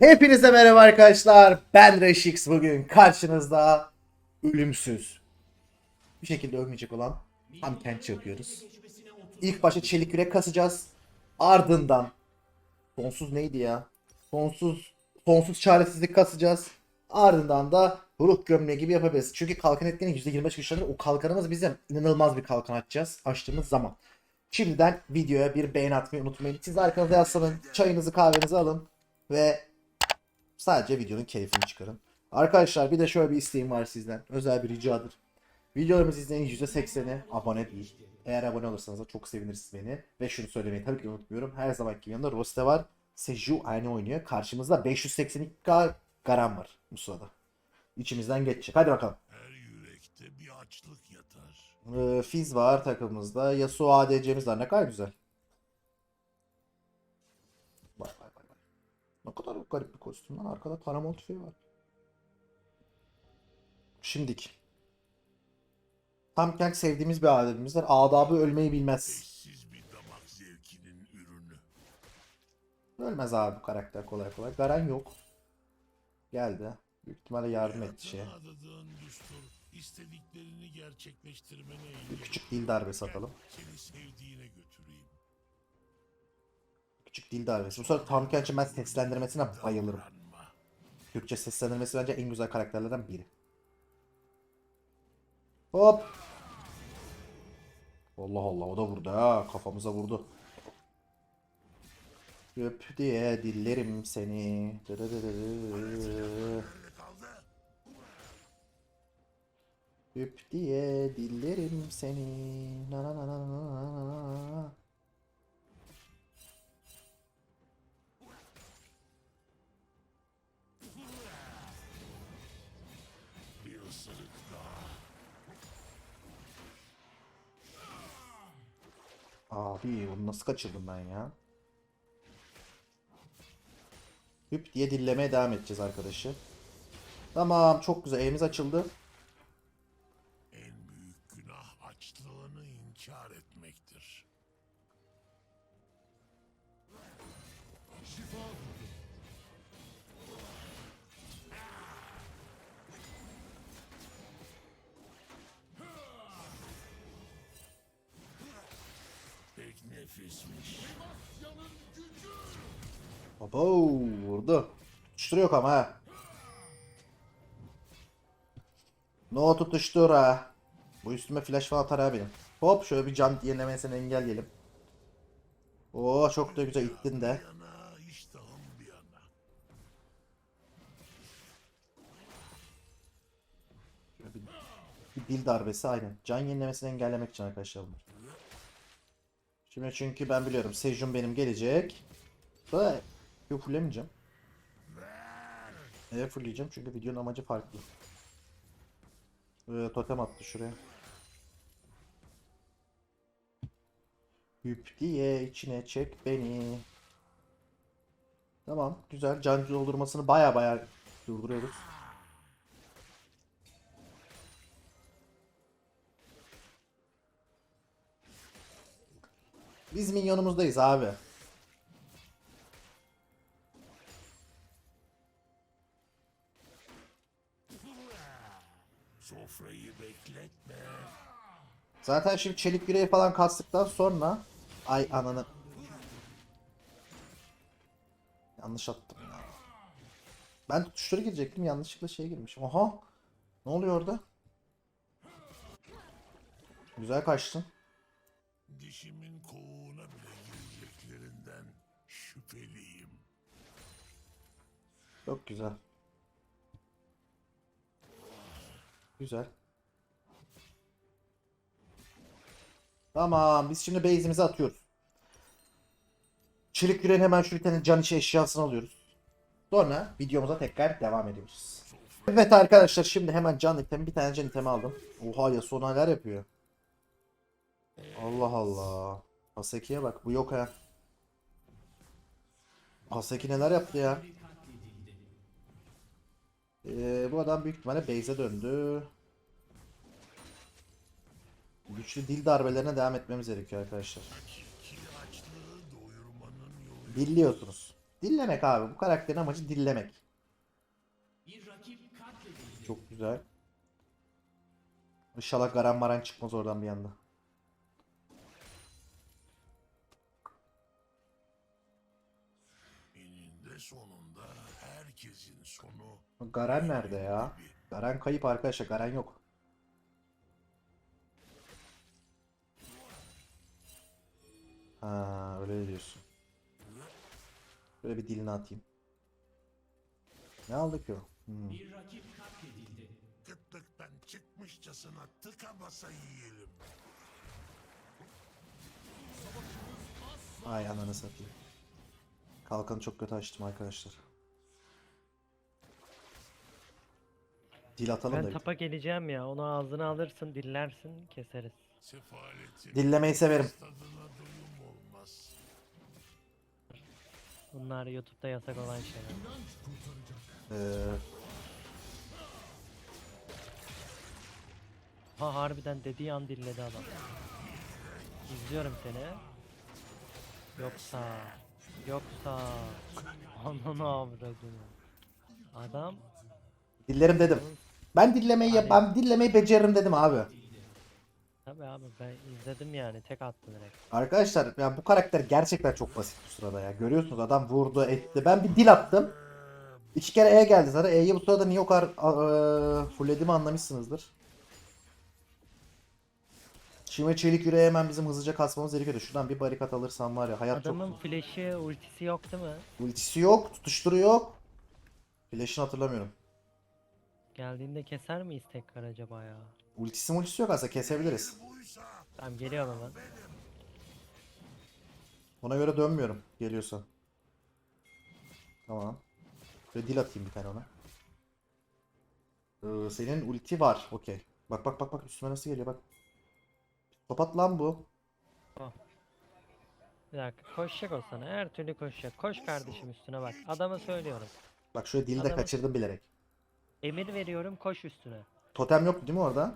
Hepinize merhaba arkadaşlar. Ben Reşix bugün karşınızda ölümsüz. Bir şekilde ölmeyecek olan tam kent yapıyoruz. İlk başta çelik yürek kasacağız. Ardından sonsuz neydi ya? Sonsuz sonsuz çaresizlik kasacağız. Ardından da ruh gömleği gibi yapabiliriz. Çünkü kalkan etkinin %25 güçlenir. O kalkanımız bizim inanılmaz bir kalkan açacağız açtığımız zaman. Şimdiden videoya bir beğeni atmayı unutmayın. Siz arkanıza yaslanın, çayınızı kahvenizi alın ve sadece videonun keyfini çıkarın. Arkadaşlar bir de şöyle bir isteğim var sizden. Özel bir ricadır. Videolarımızı izleyen %80'i abone değil. Eğer abone olursanız da çok seviniriz beni. Ve şunu söylemeyi tabii ki unutmuyorum. Her zamanki yanında Roste var. Seju aynı oynuyor. Karşımızda 582k Garan var bu sırada. İçimizden geçecek. Hadi bakalım. Her yürekte bir açlık yatar. Ee, Fizz var takımımızda. Yasuo ADC'miz var. Ne kadar güzel. Ne kadar garip bir kostüm lan. Arkada paramount tüfeği var. Şimdiki. Tam kenk sevdiğimiz bir var. Adabı ölmeyi bilmez. Eşsiz bir damak zevkinin ürünü. Ölmez abi bu karakter kolay kolay. Garen yok. Geldi. Büyük ihtimalle yardım etti gerçekleştirmene Bir küçük dil darbesi atalım. Seni sevdiğine götüreyim. Küçük dil darbesi. Bu sefer Tam Kench'in ben seslendirmesine bayılırım. Türkçe seslendirmesi bence en güzel karakterlerden biri. Hop. Allah Allah o da vurdu ha kafamıza vurdu. Öp diye dillerim seni. Öp diye dillerim seni. Na na na na na na Abi onu nasıl kaçırdım ben ya? Hüp diye dillemeye devam edeceğiz arkadaşı. Tamam çok güzel evimiz açıldı. Abo vurdu. Tutuşturuyor ama ha. No tutuştur ha. Bu üstüme flash falan atar ha benim. Hop şöyle bir can yenilemesine engelleyelim. Oo çok da güzel ittin de. Bir dil darbesi aynen. Can yenilemesini engellemek için arkadaşlar bunlar. Şimdi çünkü ben biliyorum Sejun benim gelecek. Da yok fullemeyeceğim. Evet fullleyeceğim çünkü videonun amacı farklı. Ee, totem attı şuraya. Hüp diye içine çek beni. Tamam güzel can doldurmasını baya baya durduruyoruz. Biz minyonumuzdayız abi. Sofrayı bekletme. Zaten şimdi çelik yüreği falan kastıktan sonra ay ananı yanlış attım ya. Ben tutuştura girecektim yanlışlıkla şeye girmişim. Oha. Ne oluyor orada? Güzel kaçtın. Dişimin kovuğuna bile gireceklerinden şüpheliyim. Çok güzel. Güzel. Tamam biz şimdi base'imizi atıyoruz. Çelik yüreğin hemen şu bir tane can içi eşyasını alıyoruz. Sonra videomuza tekrar devam ediyoruz. Evet arkadaşlar şimdi hemen can itemi bir tane can itemi aldım. Oha ya son neler yapıyor. Allah Allah. Haseki'ye bak bu yok ha. Haseki neler yaptı ya. Ee, bu adam büyük ihtimalle base'e döndü. Güçlü dil darbelerine devam etmemiz gerekiyor arkadaşlar. Dilliyorsunuz. Dillemek abi. Bu karakterin amacı dillemek. Çok güzel. İnşallah Garan Maran çıkmaz oradan bir anda. Garen nerede ya? Garen kayıp arkadaşlar. Garen yok. Ha öyle diyorsun. Böyle bir dilini atayım. Ne aldı ki o? Hmm. kıtlıktan çıkmışçasına tıka basa yiyelim. Ay ananı satayım. Kalkanı çok kötü açtım arkadaşlar. Dil atalım Ben da. bir. tapa geleceğim ya. Onu ağzına alırsın, dillersin, keseriz. Sefaletin Dillemeyi severim. tadına doyum olmaz. Bunlar YouTube'da yasak olan şeyler. Ee, Ha harbiden dediği an dilledi adam. İzliyorum seni. Yoksa yoksa ananı avradını. Adam dillerim dedim. Ben dillemeyi yap, ben dillemeyi beceririm dedim abi. tabi abi ben izledim yani tek attı direkt. Arkadaşlar ya bu karakter gerçekten çok basit bu sırada ya. Görüyorsunuz adam vurdu etti. Ben bir dil attım. İki kere E geldi zaten. E'yi bu sırada niye o kadar eee fullediğimi anlamışsınızdır. Şimdi çelik yüreği hemen bizim hızlıca kasmamız gerekiyordu. Şuradan bir barikat alırsam var ya hayat Adamın çok... flash'i ultisi yok değil mi? Ultisi yok, tutuşturu yok. Flash'ını hatırlamıyorum. Geldiğinde keser miyiz tekrar acaba ya? Ultisi multisi yok aslında kesebiliriz. Tamam geliyorum hemen. Ona göre dönmüyorum geliyorsa. Tamam. Şöyle dil atayım bir tane ona. Ee, senin ulti var. Okey. Bak bak bak bak üstüme nasıl geliyor bak. Kapat lan bu. Bir dakika koşacak o sana her türlü koşacak. Koş kardeşim üstüne bak. Adama söylüyorum. Bak şöyle dili de Adamı- kaçırdım bilerek. Emir veriyorum koş üstüne. Totem yok değil mi orada?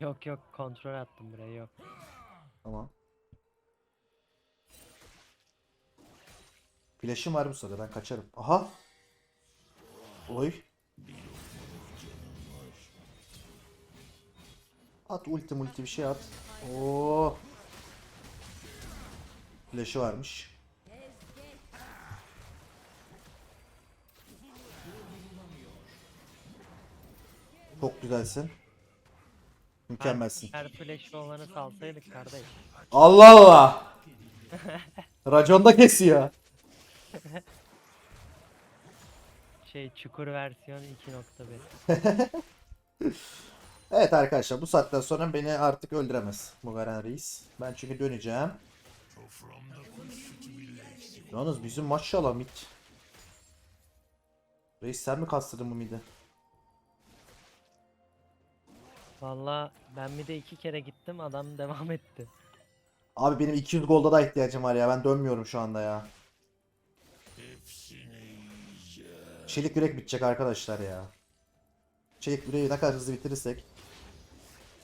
Yok yok kontrol attım buraya yok. Tamam. Flash'ım var bu sırada ben kaçarım. Aha. Oy. At ulti multi bir şey at. Oo. Flash'ı varmış. Çok güzelsin. Mükemmelsin. Her flash'li olanı salsaydık kardeş. Allah Allah. Raconda kesiyor. Şey çukur versiyon 2.1. Evet arkadaşlar bu saatten sonra beni artık öldüremez Mugharen Reis. Ben çünkü döneceğim. Yalnız bizim maşallah mid. Reis sen mi kastırdın bu midi? Valla ben bir de iki kere gittim adam devam etti. Abi benim 200 golda da ihtiyacım var ya ben dönmüyorum şu anda ya. Çelik yürek bitecek arkadaşlar ya. Çelik yüreği ne kadar hızlı bitirirsek.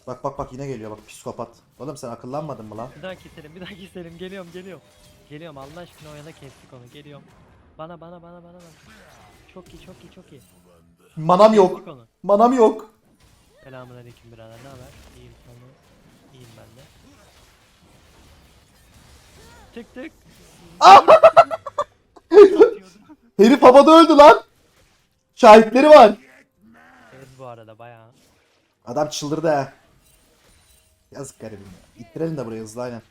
Bak bak bak yine geliyor bak psikopat. Oğlum sen akıllanmadın mı lan? Bir daha keselim bir daha keselim geliyorum geliyorum. Geliyorum Allah aşkına oyala kestik onu geliyorum. Bana bana bana bana bana. Çok iyi çok iyi çok iyi. Manam yok. Kestik onu. Manam yok. Selamünaleyküm birader ne haber? İyiyim sonu. İyiyim ben de. Tık tık. Herif havada öldü lan. Şahitleri var. Evet bu arada bayağı. Adam çıldırdı ha. Yazık garibim ya. İttirelim de buraya hızlı aynen.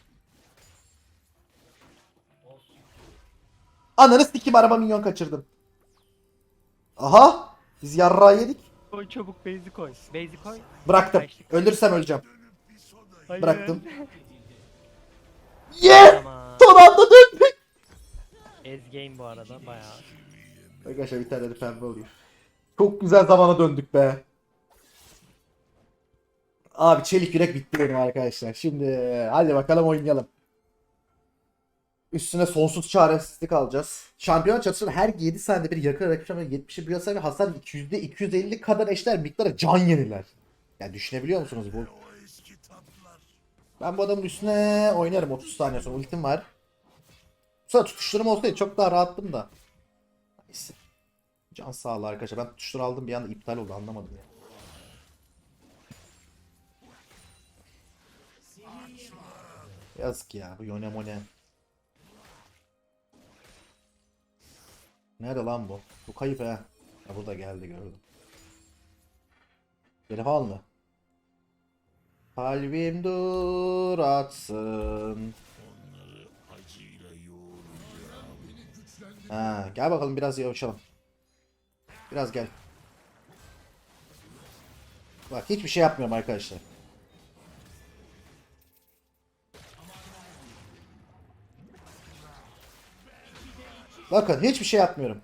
Ananı sikim araba minyon kaçırdım. Aha! Biz yarrağı yedik. Koy çabuk base'i koy. Base'i koy. Bıraktım. Ölürsem öleceğim. Hayır. Bıraktım. Yeah! Tamam. Son anda döndük. Ez game bu arada bayağı. Arkadaşlar bir tane de pembe oluyor. Çok güzel zamana döndük be. Abi çelik yürek bitti benim arkadaşlar. Şimdi hadi bakalım oynayalım. Üstüne sonsuz çaresizlik alacağız. Şampiyon çatısının her 7 saniyede bir yakın rakip şampiyon 70'i bir hasar ve hasar %250 kadar eşler miktara can yeniler. Yani düşünebiliyor musunuz bu? Ben bu adamın üstüne oynarım 30 saniye sonra ultim var. Sefer tutuşturum olsaydı çok daha rahattım da. Neyse. Can sağlığı arkadaşlar. Ben tutuştur aldım bir anda iptal oldu anlamadım ya. Yazık ya bu Yone Mone. Nerede lan bu? Bu kayıp he. Ha burada geldi gördüm. Telef alma. Kalbim dur atsın. Ha, gel bakalım biraz yavaşalım. Biraz gel. Bak hiçbir şey yapmıyorum arkadaşlar. Bakın hiçbir şey yapmıyorum.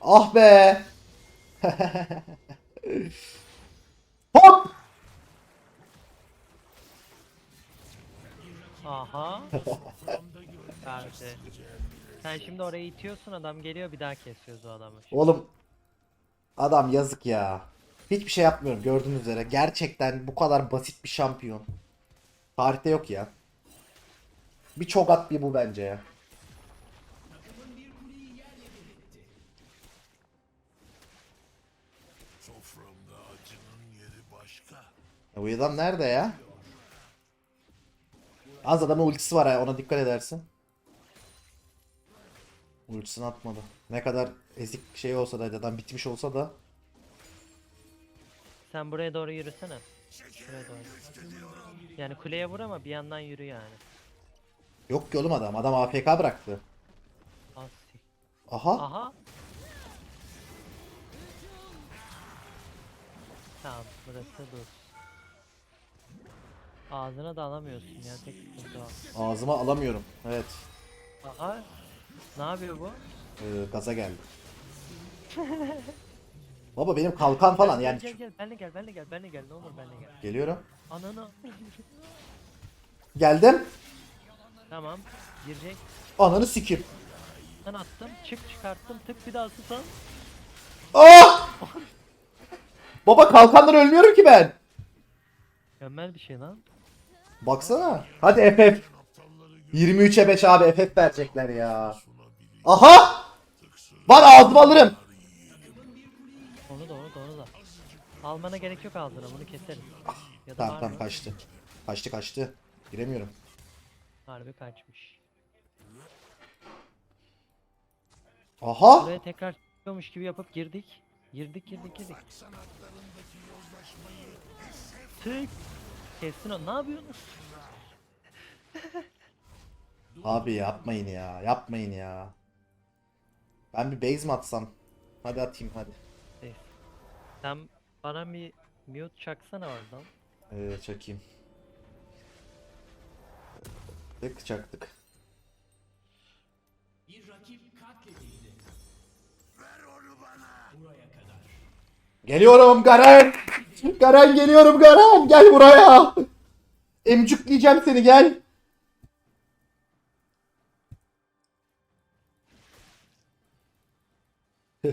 Ah be. Hop. Aha. Sen şimdi oraya itiyorsun adam geliyor bir daha kesiyoruz o adamı. Oğlum adam yazık ya. Hiçbir şey yapmıyorum gördüğünüz üzere. Gerçekten bu kadar basit bir şampiyon. Tarihte yok ya. Bir çok at bir bu bence ya. Ya bu adam nerede ya? Az adamın ultisi var ha ona dikkat edersin. Ultisini atmadı. Ne kadar ezik şey olsa da adam bitmiş olsa da Sen buraya doğru yürüsene. Buraya doğru. Yani kuleye vur ama bir yandan yürü yani. Yok ki oğlum adam. Adam AFK bıraktı. Az. Aha. Aha. Tamam burası dur. Ağzına da alamıyorsun ya tek sıkıntı. Ağzıma alamıyorum. Evet. Aha. Ne yapıyor bu? Ee, gaza geldi. Baba benim kalkan falan Gel, yani. Gel gel benle gel benle gel benle gel ne olur benle gel. Geliyorum. Ananı. Geldim. Tamam. Girecek. Ananı sikip. Ben attım. Çık çıkarttım. Tık bir daha tutan. Ah! Baba kalkanlar ölmüyorum ki ben. Mükemmel bir şey lan. Baksana. Hadi FF. 23'e 5 abi FF verecekler ya. Aha! Var ağzıma alırım. Onu da onu da onu da. Almana gerek yok ağzına bunu keseriz. Ya da Tamam var tamam mı? kaçtı. Kaçtı kaçtı. Giremiyorum. Harbi kaçmış. Aha! Buraya tekrar çıkıyormuş gibi yapıp girdik. Girdik girdik girdik. Tık. Kestin o. Ne yapıyorsunuz? Abi yapmayın ya. Yapmayın ya. Ben bir base mi atsam? Hadi atayım hadi. Sen bana bir mute çaksana oradan. Ee, çakayım. Tık çaktık. Geliyorum Garen. Garen geliyorum Garen. Gel buraya. Emcükleyeceğim seni gel.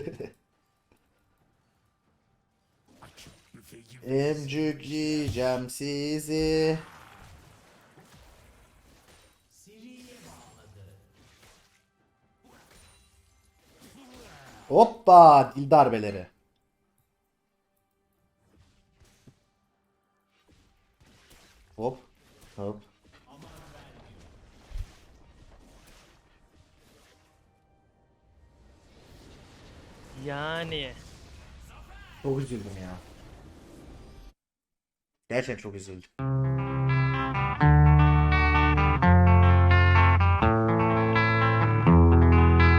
Emcükleyeceğim sizi. Hoppa dil darbeleri. Hop hop. Yani. Çok üzüldüm ya. Gerçekten çok üzüldüm.